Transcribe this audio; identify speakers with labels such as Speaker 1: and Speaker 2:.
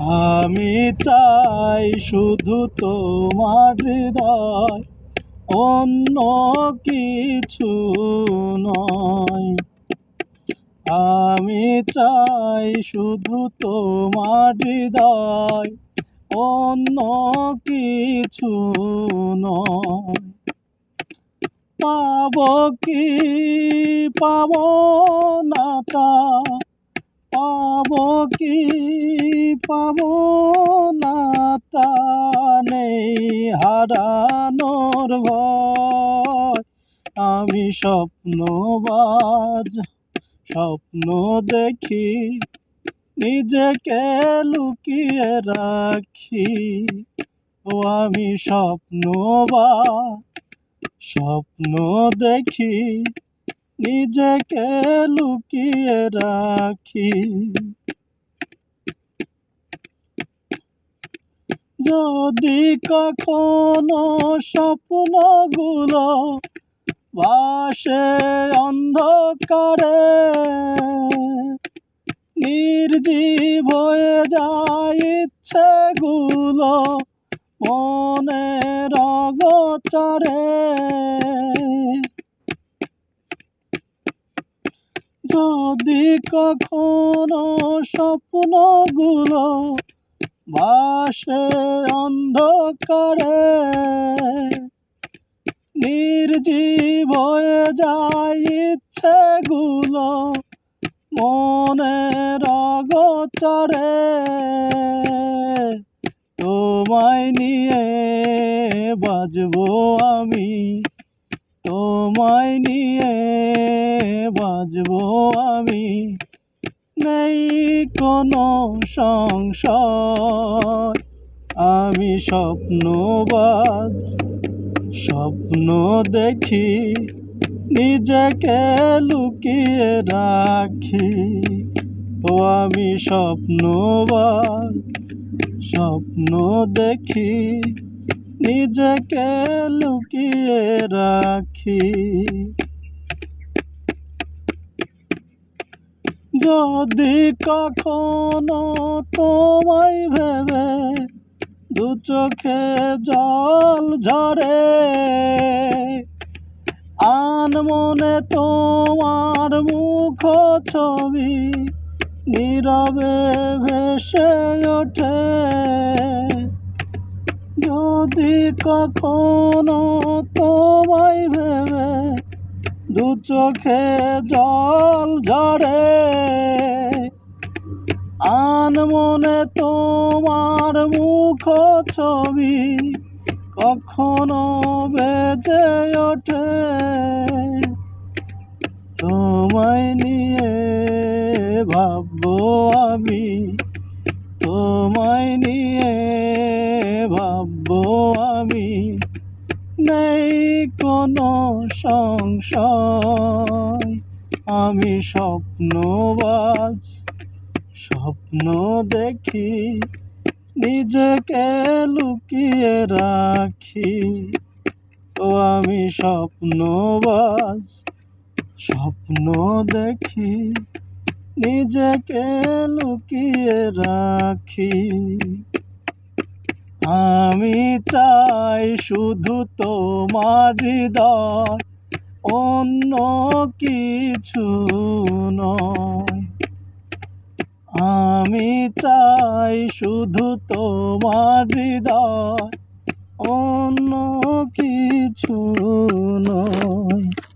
Speaker 1: আমি চাই শুধু তোমার হৃদয়, অন্য কিছু নয়। আমি চাই শুধু তোমার হৃদয়, অন্য কিছু নয়। পাব কি? পাব না তা পাব কি পাব না তা নেই হারানোর ভয়। আমি স্বপ্নবাজ, স্বপ্ন দেখি, নিজেকে লুকিয়ে রাখি। ও আমি স্বপ্নবাজ, স্বপ্ন দেখি নিজেকে লুকিয়ে রাখি। যদি কখনো স্বপ্নগুলো বাসে অন্ধকারে নির্জীব হয়ে যায় ইচ্ছেগুলো মনের অগোচরে। যদি কখনো স্বপ্নগুলো বাসে অন্ধকারে নির্জীব হয়ে যায় ইচ্ছেগুলো মনের অগোচরে তোমায় নিয়ে বাজবো আমি। তোমায় নিয়ে বাজবো আমি। নেই কোনো সংশয়। আমি স্বপ্নবাজ স্বপ্ন দেখি, নিজেকে লুকিয়ে রাখি। ও আমি স্বপ্নবাজ স্বপ্ন দেখি, নিজেকে লুকিয়ে রাখি। যদি কখনো তোমায় ভেবে দু চোখে জল ঝরে, আন মনে তোমার মুখ ছবি নীরবে ভেসে ওঠে। যদি কখনো চোখে জল ঝরে। আন মনে তোমার মুখ ছবি কখনো বেজে ওঠে। তোমায় নিয়ে ভাববো আমি, তোমায় নিয়ে কোনো সংশয়। আমি স্বপ্নবাজ, স্বপ্ন দেখি, নিজেকে লুকিয়ে রাখি। ও আমি স্বপ্নবাজ, স্বপ্ন দেখি, নিজেকে লুকিয়ে রাখি। আমি চাই শুধু তোমার হৃদয়, অন্য কিছু নয়। আমি চাই শুধু তোমার হৃদয়, অন্য কিছু নয়।